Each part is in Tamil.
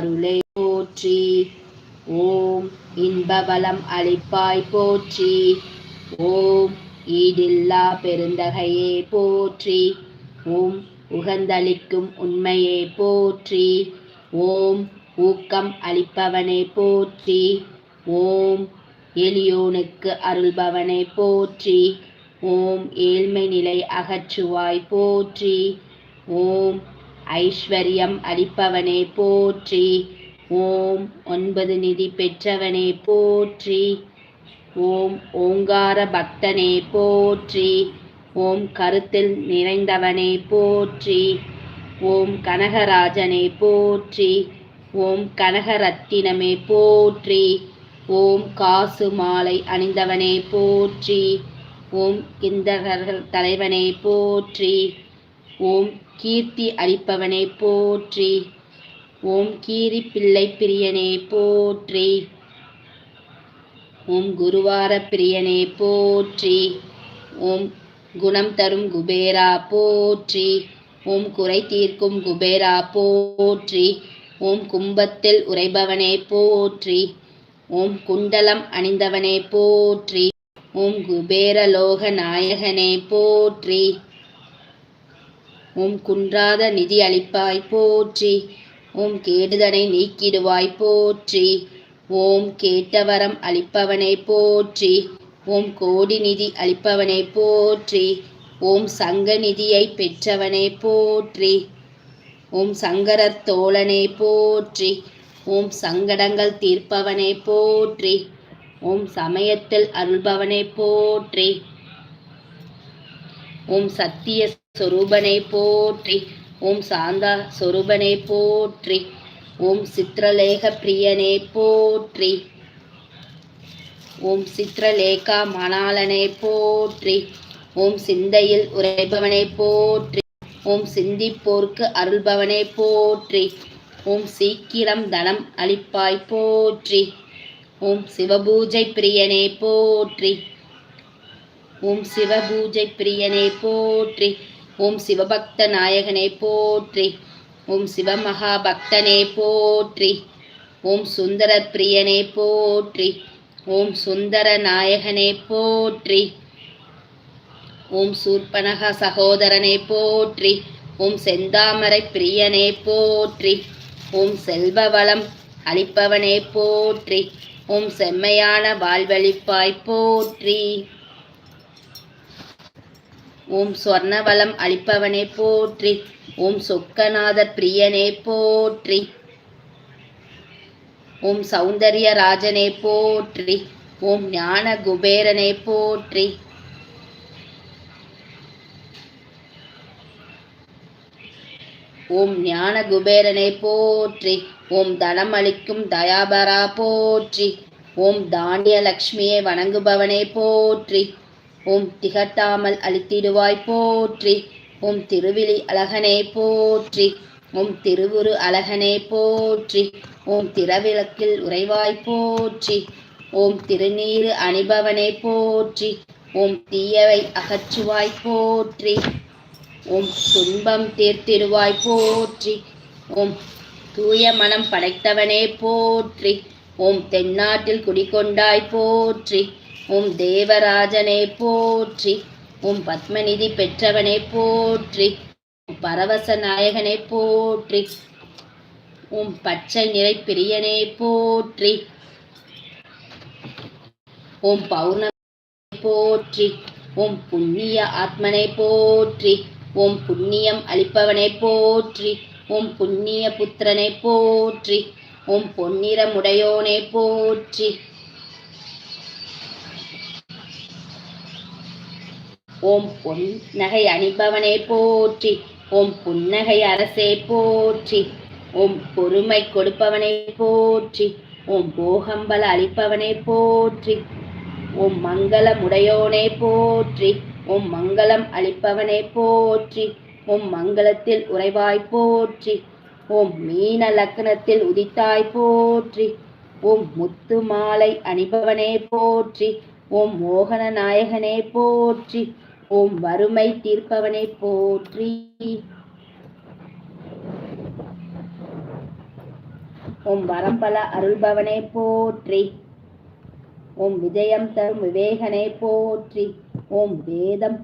அருளை போற்றி. ஓம் இன்பபலம் அளிப்பாய் போற்றி. ஓம் ஈடில்லா பெருந்தகையே போற்றி. ஓம் உகந்தளிக்கும் உண்மையே போற்றி. ஓம் ஊக்கம் அளிப்பவனே போற்றி. ஓம் எளியோனுக்கு அருள்பவனை போற்றி. ஓம் ஏழ்மை நிலை அகற்றுவாய் போற்றி. ஓம் ஐஸ்வர்யம் அளிப்பவனே போற்றி. ஓம் ஒன்பது நிதி பெற்றவனே போற்றி. ஓம் ஓங்கார பக்தனே போற்றி. ஓம் கருத்தில் நிறைந்தவனே போற்றி. ஓம் கனகராஜனே போற்றி. ஓம் கனகரத்தினமே போற்றி. ஓம் காசு மாலை அணிந்தவனே போற்றி. ஓம் கிந்தகர்கள் தலைவனே போற்றி. ஓம் கீர்த்தி அளிப்பவனே போற்றி. ஓம் கீரி பிள்ளை பிரியனே போற்றி. ஓம் குருவார பிரியனே போற்றி. ஓம் குணம் தரும் குபேரா போற்றி. ஓம் குறை தீர்க்கும் குபேரா போற்றி. ஓம் கும்பத்தில் உரைபவனே போற்றி. ஓம் குண்டலம் அணிந்தவனே போற்றி. ஓம் குபேரலோக நாயகனே போற்றி. ஓம் குன்றாத நிதி அளிப்பாய் போற்றி. ஓம் கேடுதனை நீக்கிடுவாய் போற்றி. ஓம் கேட்டவரம் அளிப்பவனை போற்றி. ஓம் கோடி நிதி அளிப்பவனை போற்றி. ஓம் சங்க நிதியை பெற்றவனே போற்றி. ஓம் சங்கரர் தோழனை போற்றி. ஓம் சங்கடங்கள் தீர்ப்பவனை போற்றி. ஓம் சமயத்தில் அருள்பவனை போற்றி. ஓம் சத்திய சொரூபனை போற்றி. ஓம் சாந்தா சொரூபனை போற்றி. ஓம் சித்திரலேக பிரியனே போற்றி. ஓம் சித்திரலேகா மணாலனை போற்றி. ஓம் சிந்தையில் உரைபவனை போற்றி. ஓம் சிந்திப்போர்க்கு அருள்பவனை போற்றி. ஓம் சீக்கிரம் தனம் அளிப்பாய் போற்றி. ஓம் சிவபூஜை பிரியனை போற்றி. ஓம் சிவபூஜை பிரியனை போற்றி. ஓம் சிவபக்த நாயகனை போற்றி. ஓம் சிவமகாபக்தனே போற்றி. ஓம் சுந்தர பிரியனை போற்றி. ஓம் சுந்தர நாயகனை போற்றி. ஓம் சூர்பனக சகோதரனை போற்றி. ஓம் செந்தாமரை பிரியனை போற்றி. ஓம் செல்வ வளம் அளிப்பவனே போற்றி. ஓம் செம்மையான வாழ்வழிப்பாய் போற்றி. ஓம் சொர்ணவளம் அளிப்பவனே போற்றி. ஓம் சொக்கநாத பிரியனே போற்றி. ஓம் சௌந்தரிய ராஜனே போற்றி. ஓம் ஞான குபேரனே போற்றி. ஓம் ஞான குபேரனை போற்றி. ஓம் தனம் அளிக்கும் தயாபரா போற்றி. ஓம் தானிய லக்ஷ்மியை வணங்குபவனே போற்றி. ஓம் திகட்டாமல் அளித்திடுவாய் போற்றி. ஓம் திருவிழி அழகனே போற்றி. ஓம் திருவுரு அழகனே போற்றி. ஓம் திரவிளக்கில் உறைவாய் போற்றி. ஓம் திருநீரு அணிபவனே போற்றி. ஓம் தீயவை அகற்றுவாய் போற்றி. ஓம் துன்பம் தீர்த்திடுவாய் போற்றி. ஓம் தூய மனம் படைத்தவனே போற்றி. ஓம் தென்னாட்டில் குடிகொண்டாய் போற்றி. உம் தேவராஜனை போற்றி உம் பத்மநிதி பெற்றவனை போற்றி பரவச நாயகனை போற்றி உம் பச்சை நிறை பிரியனை போற்றி உம் பௌர்ணமி போற்றி உம் புண்ணிய ஆத்மனை போற்றி உம் புண்ணியம் அளிப்பவனை போற்றி உம் புண்ணிய புத்திரனை போற்றி உம் பொன்னிறமுடையோனை போற்றி. ஓம் புன்னகை அணிபவனே போற்றி. ஓம் புன்னகை அரசே போற்றி. ஓம் பொறுமை கொடுப்பவனை போற்றி. ஓம் போகம்பல அளிப்பவனை போற்றி. ஓம் மங்களமுடையோனே போற்றி. ஓம் மங்களம் அளிப்பவனே போற்றி. ஓம் மங்களத்தில் உறைவாய் போற்றி. ஓம் மீன லக்னத்தில் உதித்தாய் போற்றி. ஓம் முத்து மாலை அணிபவனே போற்றி. ஓம் மோகன நாயகனே போற்றி. ஓம் வறுமை தீர்ப்பவனை போற்றி. ஓம் வரம்பல அருள்பவனை போற்றி. ஓம் விஜயம் தரும் விவேகனை போற்றி. ஓம் வேதம்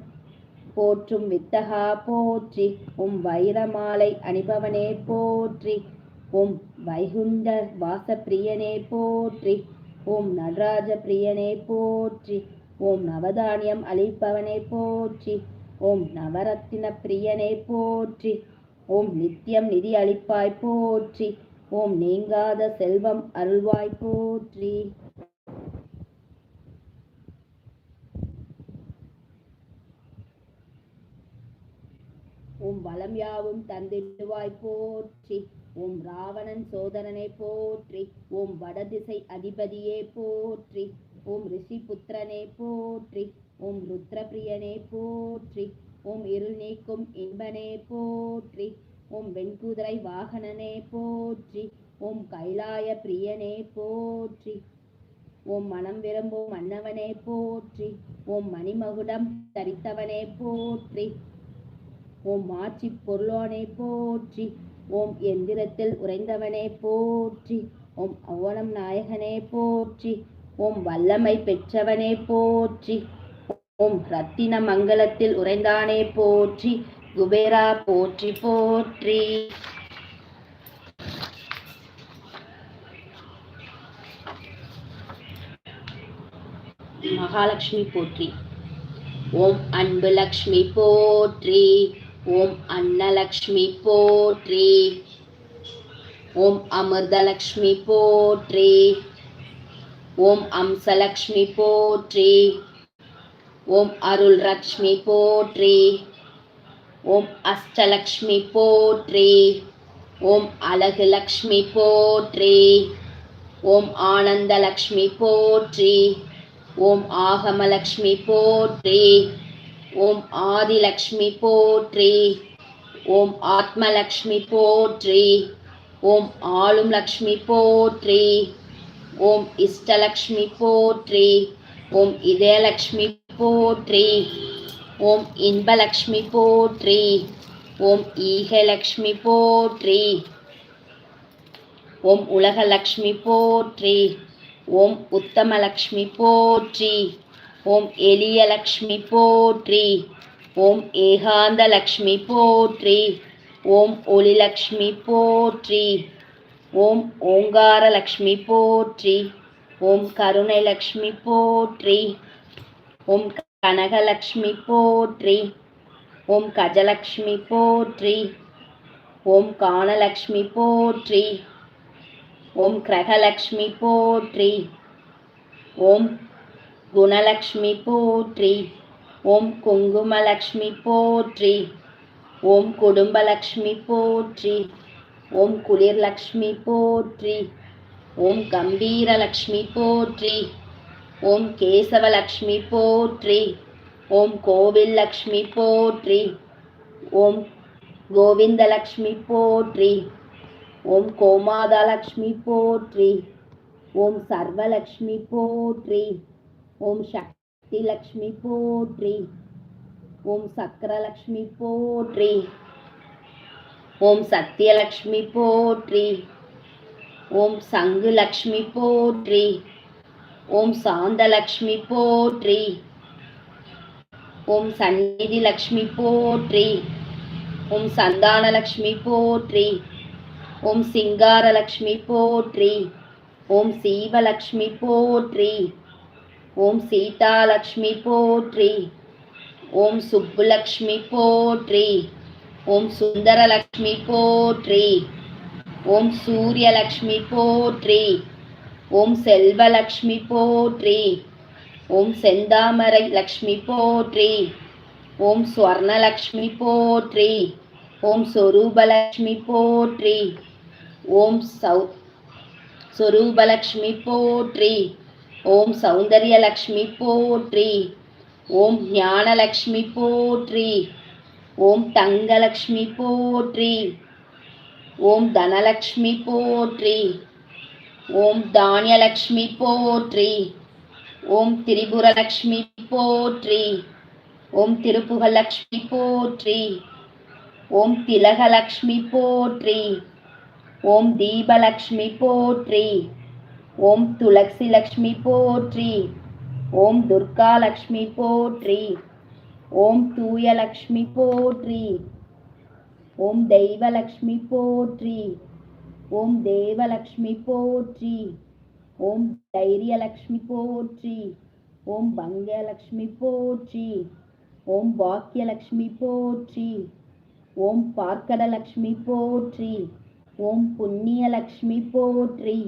போற்றும் வித்தகா போற்றி. ஓம் வைரமாலை அணிபவனே போற்றி. ஓம் வைகுந்த வாசப்பிரியனே போற்றி. ஓம் நடராஜ பிரியனே போற்றி. ஓம் நவதானியம் அளிப்பவனை போற்றி ஓம் நவரத்தின பிரியனை போற்றி ஓம் நித்தியம் நிதி அளிப்பாய் போற்றி ஓம் நீங்காத செல்வம் அருள்வாய் போற்றி. ஓம் வளம் யாவும் தந்திடுவாய் போற்றி ஓம் ராவணன் சோதரனை போற்றி ஓம் வடதிசை அதிபதியே போற்றி. ஓம் ரிஷி புத்திரனே போற்றி. ஓம் ருத்ரபிரியனே போற்றி. ஓம் இருள் நீக்கும் இன்பனே போற்றி. ஓம் வெண்குதிரை வாகனனே போற்றி. ஓம் கைலாய பிரியனே போற்றி. ஓம் மனம் விரும்பும் மன்னவனே போற்றி. ஓம் மணிமகுடம் தரித்தவனே போற்றி. ஓம் மாட்சி பொருளோனே போற்றி. ஓம் எந்திரத்தில் உறைந்தவனே போற்றி. ஓம் அவ்வனம் நாயகனே போற்றி. ஓம் வல்லமை பெற்றவனே போற்றி. ஓம் ரத்தின மங்கலத்தில் உறைந்தானே போற்றி. குபேரா போற்றி போற்றி. மகாலட்சுமி போற்றி. ஓம் அன்பு லக்ஷ்மி போற்றி. ஓம் அன்னலக்ஷ்மி போற்றி. ஓம் அமிர்தலக்ஷ்மி போற்றி. ஓம் அம்சலக்ஷ்மி போற்றி. ஓம் அருள் லக்ஷ்மி போற்றி. ஓம் அஷ்டலக்ஷ்மி போற்றி. ஓம் அழகு லக்ஷ்மி போற்றி. ஓம் ஆனந்த லக்ஷ்மி போற்றி. ஓம் ஆகமலக்ஷ்மி போற்றி. ஓம் ஆதிலக்ஷ்மி போற்றி. ஓம் ஆத்மலக்ஷ்மி போற்றி. ஓம் ஆளும் லக்ஷ்மி போற்றி. ஓம் இஷ்டலக்ஷ்மி போற்றி. ஓம் இதயலக்ஷ்மி போற்றி. ஓம் இன்பலக்ஷ்மி போற்றி. ஓம் ஈகலக்ஷ்மி போற்றி. ஓம் உலகலக்ஷ்மி போற்றி. ஓம் உத்தமலக்ஷ்மி போற்றி. ஓம் எளியலக்ஷ்மி போற்றி. ஓம் ஏகாந்தலக்ஷ்மி போற்றி. ஓம் ஒளிலக்ஷ்மி போற்றி. ஓம் ஓங்கார லக்ஷ்மி போற்றி. ஓம் கருணை லக்ஷ்மி போற்றி. ஓம் கனகலக்ஷ்மி போற்றி. ஓம் கஜலக்ஷ்மி போற்றி. ஓம் காணலக்ஷ்மி போற்றி. ஓம் கிரகலக்ஷ்மி போற்றி. ஓம் குணலக்ஷ்மி போற்றி. ஓம் குங்குமலக்ஷ்மி போற்றி. ஓம் குடும்பலக்ஷ்மி போற்றி. ஓம் குளிர்லக்ஷ்மி போற்றி ஓம் கம்பீரலக்ஷ்மி போற்றி ஓம் கேசவலக்ஷ்மி போற்றி ஓம் கோவில் லக்ஷ்மி போற்றி ஓம் கோவிந்தலக்ஷ்மி போற்றி ஓம் கோமாதாலக்ஷ்மி போற்றி ஓம் சர்வலக்ஷ்மி போற்றி ஓம் சக்தி லக்ஷ்மி போற்றி ஓம் சக்கரலக்ஷ்மி போற்றி. ஓம் சத்யலக்ஷ்மி போற்றி. ஓம் சங்கு லக்ஷ்மி போற்றி. ஓம் சாந்தலக்ஷ்மி போற்றி. ஓம் சந்நிதி லக்ஷ்மி போற்றி. ஓம் சந்தானலக்ஷ்மி போற்றி. ஓம் சிங்காரலக்ஷ்மி போற்றி. ஓம் சீவலக்ஷ்மி போற்றி. ஓம் சீதாலக்ஷ்மி போற்றி. ஓம் சுப்புலக்ஷ்மி போற்றி. ஓம் சுந்தரலக்ஷ்மி போற்றி. ஓம் சூரியலக்ஷ்மி போற்றி. ஓம் செல்வலக்ஷ்மி போற்றி. ஓம் செந்தாமரை லக்ஷ்மி போற்றி. ஓம் ஸ்வர்ணலக்ஷ்மி போற்றி. ஓம் சொரூபலக்ஷ்மி போற்றி. ஓம் சௌ சொரூபலக்ஷ்மி போற்றி. ஓம் சௌந்தர்யலக்ஷ்மி போற்றி. ஓம் ஞானலக்ஷ்மி போற்றி. ஓம் தங்கலக்ஷ்மி போற்றி. ஓம் தனலக்ஷ்மி போற்றி. ஓம் தானியலக்ஷ்மி போற்றி. ஓம் திரிபுரலக்ஷ்மி போற்றி. ஓம் திருப்புகலக்ஷ்மி போற்றி. ஓம் திலகலக்ஷ்மி போற்றி. ஓம் தீபலக்ஷ்மி போற்றி. ஓம் துளசி லக்ஷ்மி போற்றி. ஓம் துர்கா லக்ஷ்மி போற்றி. ஓம் தூயலக்ஷ்மி போற்றி ஓம் தெய்வலக்ஷ்மி போற்றி ஓம் தேவலக்ஷ்மி போற்றி ஓம் தைரியலக்ஷ்மி போற்றி ஓம் பங்கலக்ஷ்மி போற்றி ஓம் பாக்கியலக்ஷ்மி போற்றி ஓம் பார்க்கடலக்ஷ்மி போற்றி ஓம் புண்ணியலக்ஷ்மி போற்றி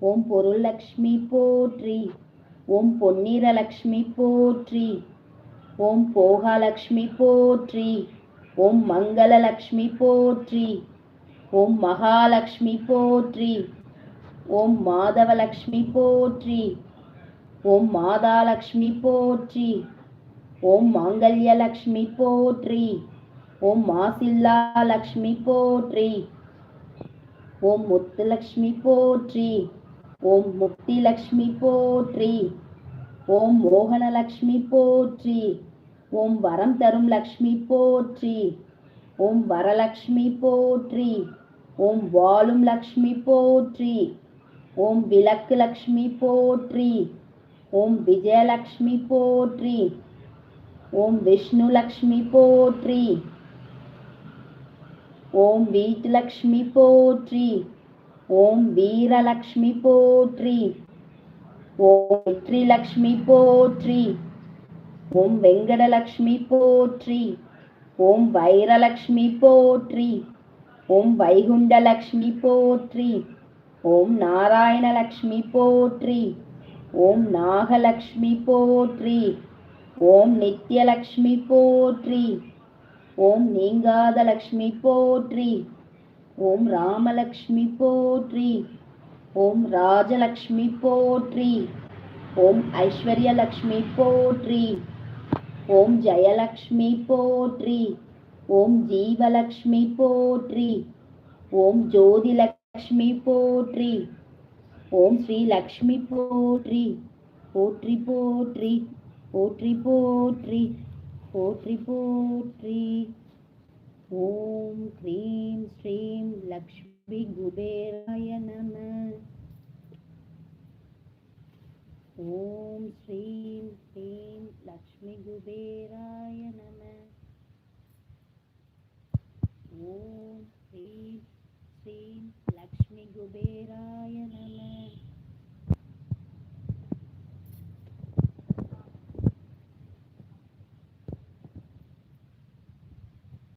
ஓம் பொருளக்ஷ்மி போற்றி ஓம் பொன்னிறலக்ஷ்மி போற்றி ஓம் போகாலக்ஷ்மி போற்றி ஓம் மங்களலக்ஷ்மி போற்றி ஓம் மகாலக்ஷ்மி போற்றி ஓம் மாதவலக்ஷ்மி போற்றி ஓம் மாதாலக்ஷ்மி போற்றி ஓம் மாங்கல்யலக்ஷ்மி போற்றி ஓம் மாசில்லா லக்ஷ்மி போற்றி ஓம் முத்துலக்ஷ்மி போற்றி ஓம் முக்திலக்ஷ்மி போற்றி ஓம் மோகனலக்ஷ்மி போற்றி ஓம் வரம் தரும் லக்ஷ்மி போற்றி. ஓம் வரலக்ஷ்மி போற்றி. ஓம் வாழும் லக்ஷ்மி போற்றி. ஓம் விளக்கு லக்ஷ்மி போற்றி. ஓம் விஜயலக்ஷ்மி போற்றி. ஓம் விஷ்ணு லக்ஷ்மி போற்றி. ஓம் வீட்டுலக்ஷ்மி போற்றி. ஓம் வீரலக்ஷ்மி போற்றி. ஓம் வெற்றிலக்ஷ்மி போற்றி. ஓம் வெங்கடலக்ஷ்மி போற்றி. ஓம் வைரலக்ஷ்மி போற்றி. ஓம் வைகுண்டலக்ஷ்மி போற்றி. ஓம் நாராயணலக்ஷ்மி போற்றி. ஓம் நாகலக்ஷ்மி போற்றி. ஓம் நித்யலக்ஷ்மி போற்றி. ஓம் நீங்காத லக்ஷ்மி போற்றி. ஓம் ராமலக்ஷ்மி போற்றி. ஓம் ராஜலக்ஷ்மி போற்றி. ஓம் ஐஸ்வர்யலக்ஷ்மி போற்றி. ஓம் ஜெயலக்ஷ்மி போற்றி. ஓம் ஜீவலக்ஷ்மி போற்றி. ஓம் ஜோதிலக்ஷ்மி போற்றி. ஓம் ஸ்ரீ லக்ஷ்மி போற்றி. போற்றி போற்றி போற்றி போற்றி போற்றி போற்றி. ஓம் க்ரீம் ஸ்ரீம் லக்ஷ்மி குபேராய நம. ஓம் ஸ்ரீம் க்ரீம் निगुबेराय नमः। ॐ श्री श्रीं लक्ष्मीकुबेराय नमः।